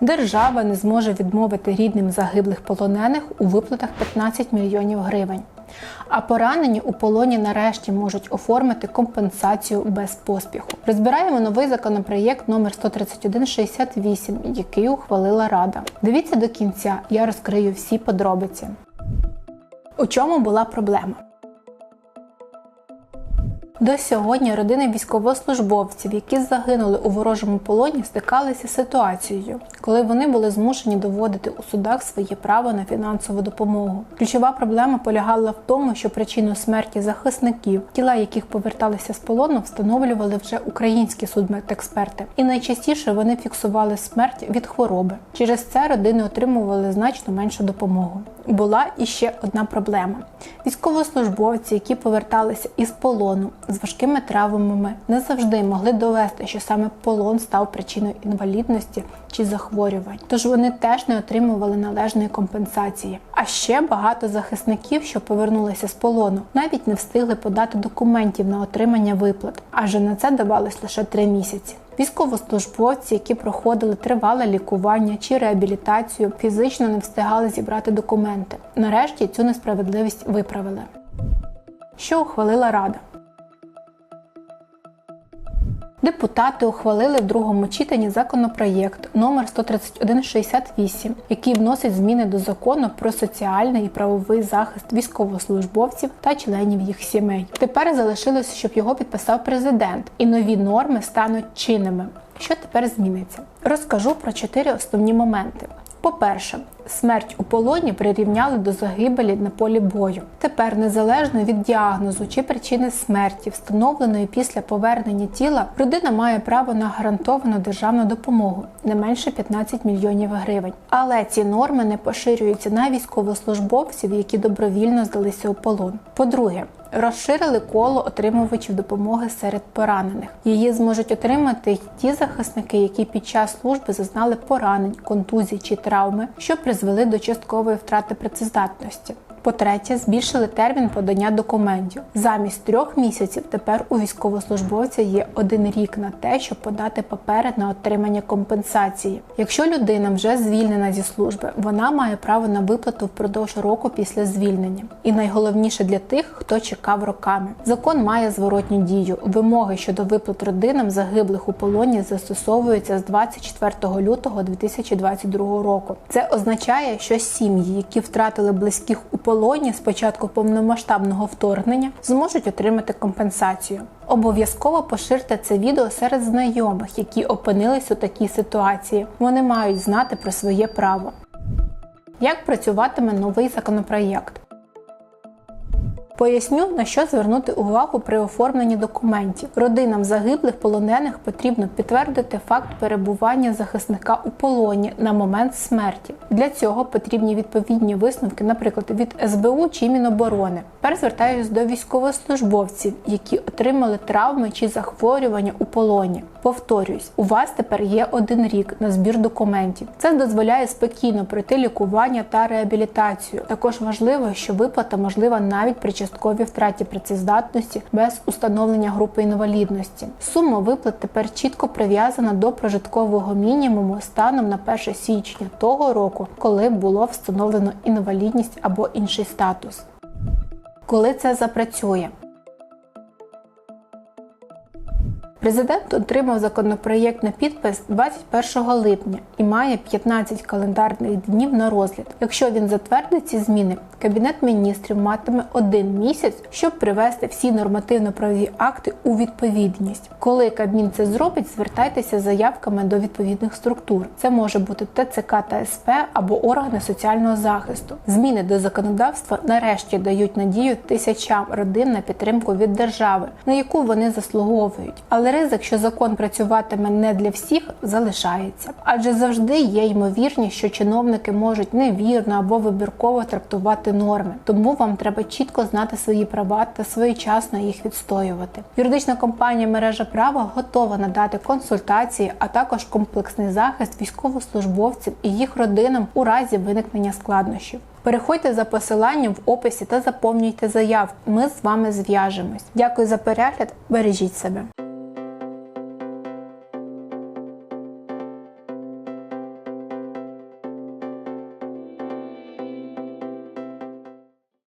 Держава не зможе відмовити рідним загиблих полонених у виплатах 15 мільйонів гривень. А поранені у полоні нарешті можуть оформити компенсацію без поспіху. Розбираємо новий законопроєкт номер 13168, який ухвалила Рада. Дивіться до кінця, я розкрию всі подробиці. У чому була проблема? До сьогодні родини військовослужбовців, які загинули у ворожому полоні, стикалися з ситуацією, коли вони були змушені доводити у судах своє право на фінансову допомогу. Ключова проблема полягала в тому, що причину смерті захисників, тіла яких поверталися з полону, встановлювали вже українські судмедексперти, і найчастіше вони фіксували смерть від хвороби. Через це родини отримували значно меншу допомогу. Була іще одна проблема: військовослужбовці, які поверталися із полону з важкими травмами, не завжди могли довести, що саме полон став причиною інвалідності чи захворювань. Тож вони теж не отримували належної компенсації. А ще багато захисників, що повернулися з полону, навіть не встигли подати документів на отримання виплат, адже на це давалось лише три місяці. Військовослужбовці, які проходили тривале лікування чи реабілітацію, фізично не встигали зібрати документи. Нарешті цю несправедливість виправили. Що ухвалила Рада? Депутати ухвалили в другому читанні законопроєкт номер 13168, який вносить зміни до закону про соціальний і правовий захист військовослужбовців та членів їх сімей. Тепер залишилось, щоб його підписав президент, і нові норми стануть чинними. Що тепер зміниться? Розкажу про чотири основні моменти. По-перше, смерть у полоні прирівняли до загибелі на полі бою. Тепер, незалежно від діагнозу чи причини смерті, встановленої після повернення тіла, родина має право на гарантовану державну допомогу не менше 15 мільйонів гривень. Але ці норми не поширюються на військовослужбовців, які добровільно здалися у полон. По-друге, Розширили коло отримувачів допомоги серед поранених. Її зможуть отримати ті захисники, які під час служби зазнали поранень, контузій чи травми, що призвели до часткової втрати працездатності. По-третє, збільшили термін подання документів. Замість трьох місяців тепер у військовослужбовця є один рік на те, щоб подати папери на отримання компенсації. Якщо людина вже звільнена зі служби, вона має право на виплату впродовж року після звільнення. І найголовніше для тих, хто чекав роками. Закон має зворотню дію. Вимоги щодо виплат родинам загиблих у полоні застосовуються з 24 лютого 2022 року. Це означає, що сім'ї, які втратили близьких у полоні з початку повномасштабного вторгнення зможуть отримати компенсацію. Обов'язково поширте це відео серед знайомих, які опинились у такій ситуації. Вони мають знати про своє право. Як працюватиме новий законопроєкт? Поясню, на що звернути увагу при оформленні документів. Родинам загиблих полонених потрібно підтвердити факт перебування захисника у полоні на момент смерті. Для цього потрібні відповідні висновки, наприклад, від СБУ чи Міноборони. Тепер звертаюся до військовослужбовців, які отримали травми чи захворювання у полоні. Повторюсь, у вас тепер є один рік на збір документів. Це дозволяє спокійно пройти лікування та реабілітацію. Також важливо, що виплата можлива навіть при частковій втраті працездатності без установлення групи інвалідності. Сума виплат тепер чітко прив'язана до прожиткового мінімуму станом на 1 січня того року, коли було встановлено інвалідність або інший статус. Коли це запрацює? Президент отримав законопроєкт на підпис 21 липня і має 15 календарних днів на розгляд. Якщо він затвердить ці зміни, Кабінет міністрів матиме один місяць, щоб привести всі нормативно-правові акти у відповідність. Коли Кабмін це зробить, звертайтеся з заявками до відповідних структур. Це може бути ТЦК та СП або органи соціального захисту. Зміни до законодавства нарешті дають надію тисячам родин на підтримку від держави, на яку вони заслуговують. Але ризик, що закон працюватиме не для всіх, залишається, адже завжди є ймовірність, що чиновники можуть невірно або вибірково трактувати норми. Тому вам треба чітко знати свої права та своєчасно їх відстоювати. Юридична компанія мережа права готова надати консультації, а також комплексний захист військовослужбовців і їх родинам у разі виникнення складнощів. Переходьте за посиланням в описі та заповнюйте заявку. Ми з вами зв'яжемось. Дякую за перегляд. Бережіть себе.